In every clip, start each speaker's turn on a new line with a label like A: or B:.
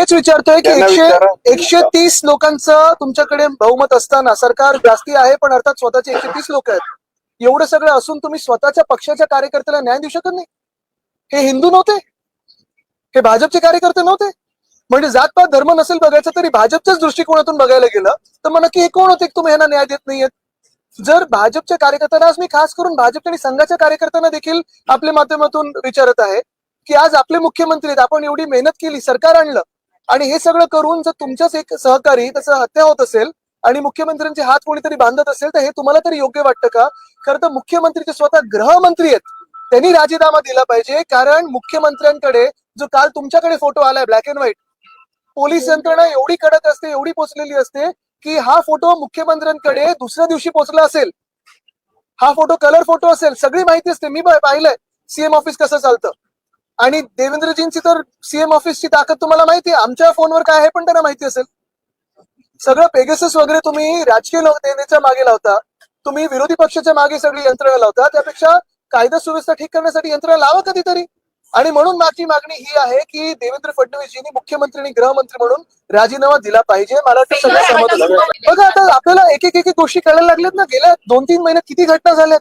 A: हेच विचारतोय की एकशे. एकशे तीस लोकांचं तुमच्याकडे बहुमत असताना सरकार जास्ती आहे पण अर्थात स्वतःचे एकशे तीस लोक आहेत. एवढं सगळं असून तुम्ही स्वतःच्या पक्षाच्या कार्यकर्त्याला न्याय देऊ शकत नाही. हे हिंदू नव्हते. हे भाजपचे कार्यकर्ते नव्हते. म्हणजे जातपात धर्म नसेल बघायचं तरी भाजपच्याच दृष्टिकोनातून बघायला गेलं तर मग नक्की हे कोण होते की तुम्ही ह्यांना न्याय देत नाहीयेत? जर भाजपच्या कार्यकर्त्यांना आज मी खास करून भाजप आणि संघाच्या कार्यकर्त्यांना देखील आपल्या माध्यमातून विचारत आहे की आज आपले मुख्यमंत्री आहेत आपण एवढी मेहनत केली सरकार आणलं आणि हे सगळं करून जर तुमच्याच एक सहकारी त्याचं हत्या होत असेल आणि मुख्यमंत्र्यांचे हात कोणीतरी बांधत असेल तर हे तुम्हाला तरी योग्य वाटतं का? खरं तर मुख्यमंत्री जे स्वतः गृहमंत्री आहेत. त्यांनी राजीनामा दिला पाहिजे कारण मुख्यमंत्र्यांकडे जो काल तुमच्याकडे फोटो आलाय ब्लॅक अँड व्हाईट पोलीस यंत्रणा एवढी कडक असते एवढी पोचलेली असते की हा फोटो मुख्यमंत्र्यांकडे दुसऱ्या दिवशी पोचला असेल. हा फोटो कलर फोटो असेल सगळी माहिती असते. मी पाहिलंय. सीएम ऑफिस कसं चालतं? आणि देवेंद्रजींची तर सीएम ऑफिसची ताकद तुम्हाला माहिती आहे. आमच्या फोनवर काय आहे पण त्यांना माहिती असेल. सगळं पेगेसस वगैरे तुम्ही राजकीय नेत्याच्या मागे लावता. तुम्ही विरोधी पक्षाच्या मागे सगळी यंत्रणा लावता. त्यापेक्षा कायदा सुव्यवस्था ठीक करण्यासाठी यंत्रणा लावा कधीतरी. आणि म्हणून माझी मागणी ही आहे की देवेंद्र फडणवीसजींनी मुख्यमंत्री आणि गृहमंत्री म्हणून राजीनामा दिला पाहिजे. मला वाटतं सगळं सहमत. बघा आता आपल्याला एक एक एक एक गोष्टी कळायला लागल्यात ना. गेल्या दोन तीन महिन्यात किती घटना झाल्यात.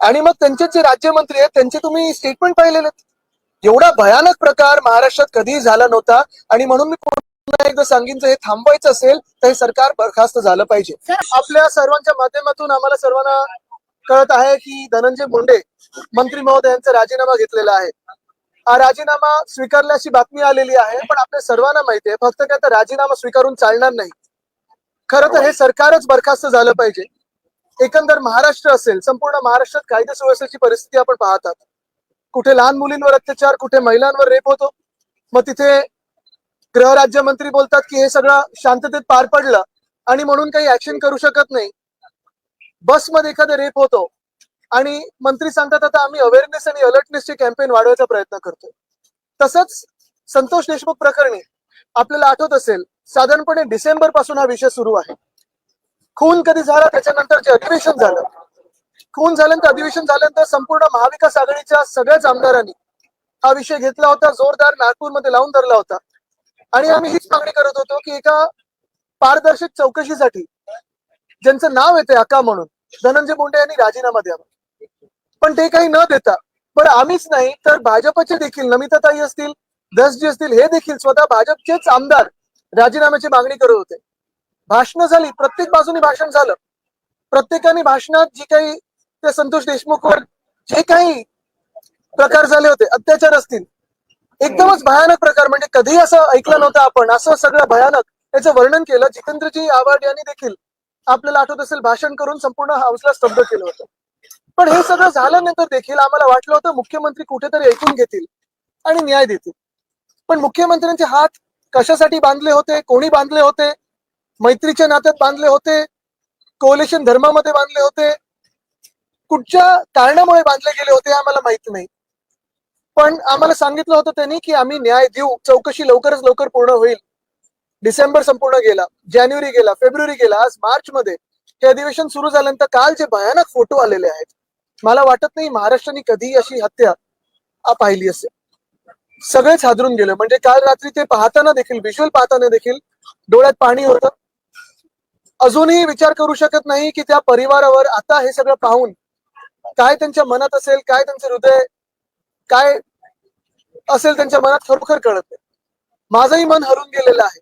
A: आणि मग त्यांचे जे राज्यमंत्री आहेत त्यांचे तुम्ही स्टेटमेंट पाहिलेले आहेत एवढा भयानक प्रकार महाराष्ट्रात कधीही झाला नव्हता. आणि म्हणून मी पुन्हा एकदा सांगेन जर हे थांबवायचं असेल तर हे सरकार बरखास्त झालं पाहिजे. आपल्या सर्वांच्या माध्यमातून आम्हाला सर्वांना कळत आहे की धनंजय मुंडे मंत्री महोदय यांचा राजीनामा घेतलेला आहे. हा राजीनामा स्वीकारल्याची बातमी आलेली आहे पण आपल्या सर्वांना माहिती आहे फक्त काय तर राजीनामा स्वीकारून चालणार नाही. खरं तर हे सरकारच बरखास्त झालं पाहिजे. एकंदर महाराष्ट्र असेल संपूर्ण महाराष्ट्रात कायदा सुव्यवस्थेची परिस्थिती आपण पाहतात. कुठे लहान मुलींवर अत्याचार कुठे महिलांवर रेप होतो. मग तिथे गृहराज्यमंत्री बोलतात की हे सगळं शांततेत पार पडलं आणि म्हणून काही ऍक्शन करू शकत नाही. बसमध्ये एखादा रेप होतो आणि मंत्री सांगतात आता आम्ही अवेअरनेस आणि अलर्टनेसचे कॅम्पेन वाढवायचा प्रयत्न करतोय. तसंच संतोष देशमुख प्रकरणी आपल्याला आठवत असेल साधारणपणे डिसेंबरपासून हा विषय सुरू आहे. खून कधी झाला त्याच्यानंतर जे अधिवेशन झालं. खून झाल्यानंतर अधिवेशन झाल्यानंतर संपूर्ण महाविकास आघाडीच्या सगळ्याच आमदारांनी हा विषय घेतला होता जोरदार नागपूरमध्ये लावून धरला होता. आणि आम्ही हीच मागणी करत होतो की एका पारदर्शक चौकशीसाठी ज्यांचं नाव येते अका म्हणून धनंजय मुंडे यांनी राजीनामा द्यावा. पण ते काही न देता पण आम्हीच नाही तर भाजपचे देखील नमिताताई असतील दसजी असतील हे देखील स्वतः भाजपचेच आमदार राजीनाम्याची मागणी करत होते. भाषणं झाली प्रत्येक बाजूने भाषण झालं. प्रत्येकाने भाषणात जी काही ते संतोष देशमुखवर जे काही प्रकार झाले होते अत्याचार असतील एकदमच भयानक प्रकार म्हणजे कधीही असं ऐकलं नव्हतं आपण असं सगळं भयानक याचं वर्णन केलं जितेंद्रजी आव्हाड यांनी देखील आपल्याला आठवत असेल भाषण करून संपूर्ण हाऊसला स्तब्ध केलं होतं. पण हे सगळं झाल्यानंतर देखील आम्हाला वाटलं होतं मुख्यमंत्री कुठेतरी ऐकून घेतील आणि न्याय देतील. पण मुख्यमंत्र्यांचे हात कशासाठी बांधले होते कोणी बांधले होते? मैत्रीच्या नात्यात बांधले होते? कोलेशन धर्मामध्ये बांधले होते? कुठच्या कारणामुळे बांधले गेले होते हे आम्हाला माहीत नाही. पण आम्हाला सांगितलं होतं त्यांनी की आम्ही न्याय देऊ. चौकशी लवकरच लवकर पूर्ण होईल. डिसेंबर संपूर्ण गेला. जानेवारी गेला. फेब्रुवारी गेला. आज मार्च मध्ये हे अधिवेशन सुरू झाल्यानंतर काल जे भयानक फोटो आलेले आहेत मला वाटत नाही महाराष्ट्राने कधी अशी हत्या पाहिली असेल. सगळेच हादरून गेलं. म्हणजे काल रात्री ते पाहताना देखील व्हिज्युअल पाहताना देखील डोळ्यात पाणी होतं. अजूनही विचार करू शकत नाही की त्या परिवारावर आता हे सगळं पाहून काय त्यांच्या मनात असेल काय त्यांचं हृदय काय असेल त्यांच्या मनात खरोखर कळत नाही. माझंही मन हरून गेलेलं आहे.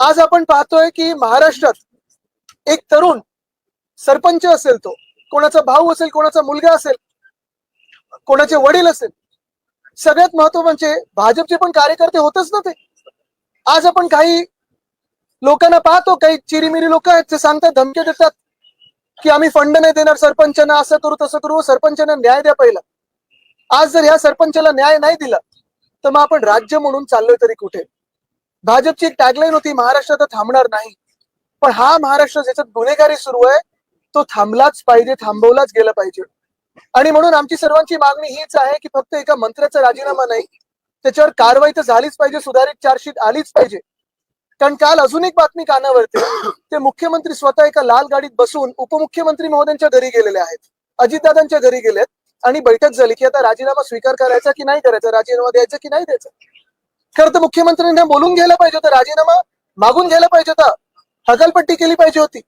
A: आज आपण पाहतोय की महाराष्ट्रात एक तरुण सरपंच असेल तो कोणाचा भाऊ असेल कोणाचा मुलगा असेल कोणाचे वडील असेल सगळ्यात महत्त्व म्हणजे भाजपचे पण कार्यकर्ते होतच ना ते. आज आपण काही लोकांना पाहतो काही चिरीमिरी लोक आहेत ते सांगतात धमक्या देतात. की आम्ही फंड नाही देणार सरपंचांना असं करू तसं करू. सरपंचांना न्याय द्या पहिला. आज जर ह्या सरपंचाला न्याय नाही दिला तर मग आपण राज्य म्हणून चाललोय तरी कुठे? भाजपची एक टॅगलाईन होती महाराष्ट्रात थांबणार नाही. पण हा महाराष्ट्र ज्याच्यात गुन्हेगारी सुरू आहे तो थांबलाच पाहिजे थांबवलाच गेला पाहिजे. आणि म्हणून आमची सर्वांची मागणी हीच आहे की फक्त एका मंत्र्याचा राजीनामा नाही त्याच्यावर कारवाई तर झालीच पाहिजे सुधारित चार्जशीट आलीच पाहिजे. कारण काल अजून एक बातमी कानावरती ते मुख्यमंत्री स्वतः एका लाल गाडीत बसून उपमुख्यमंत्री महोदयांच्या घरी गेलेले आहेत. अजितदादांच्या घरी गेलेत आणि बैठक झाली की आता राजीनामा स्वीकार करायचा की नाही करायचा राजीनामा द्यायचा की नाही द्यायचा? खरं तर मुख्यमंत्र्यांना बोलून घ्यायला पाहिजे होतं राजीनामा मागून घ्यायला पाहिजे होता. हकालपट्टी केली पाहिजे होती.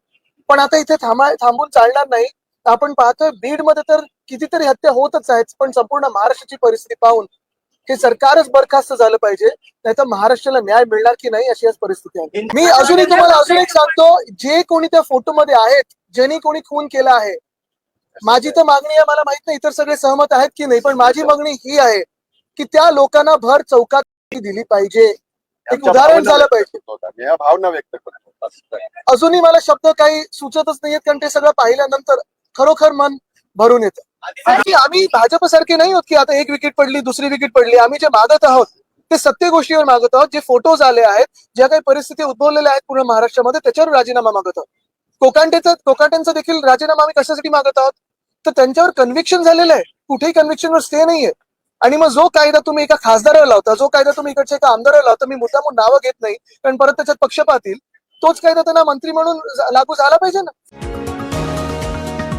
A: पण आता इथे थांबा थांबून चालणार नाही. आपण पाहतोय बीडमध्ये तर कितीतरी हत्या होतच आहेत पण संपूर्ण महाराष्ट्राची परिस्थिती पाहून हे सरकारच बरखास्त झालं पाहिजे नाहीतर महाराष्ट्राला न्याय मिळणार की नाही अशी आज परिस्थिती आहे. मी अजूनही तुम्हाला अजून एक सांगतो जे कोणी त्या फोटोमध्ये आहेत ज्यांनी कोणी खून केला आहे माझी तर मागणी आहे मला माहीत नाही इतर सगळे सहमत आहेत की नाही पण माझी मागणी ही आहे की त्या लोकांना भर चौकात दिली पाहिजे. एक उदाहरण झालं पाहिजे.
B: भावना व्यक्त करतो.
A: अजूनही मला शब्द काही सुचतच नाहीयेत कारण ते सगळं पाहिल्यानंतर खरोखर मन भरून येतं. आणि आम्ही भाजप सारखे नाही होत की आता एक विकेट पडली दुसरी विकेट पडली. आम्ही जे मागत आहोत ते सत्य गोष्टीवर मागत आहोत. जे फोटोज आले आहेत ज्या काही परिस्थिती उद्भवलेल्या आहेत पूर्ण महाराष्ट्रामध्ये त्याच्यावर राजीनामा मागत आहोत. कोकांटेचा कोकांटेंचा देखील राजीनामा आम्ही कशासाठी मागत आहोत? तर त्यांच्यावर कन्व्हिक्शन झालेलं आहे. कुठेही कन्व्हिक्शनवर स्टे नाहीये. आणि मग जो कायदा तुम्ही एका खासदाराला लावता जो कायदा तुम्ही इकडच्या एका आमदाराला लावता मी मुद्दामून नावं घेत नाही. कारण परत त्याच्यात पक्षपात येईल तोच कायदा त्यांना मंत्री म्हणून लागू झाला पाहिजे ना.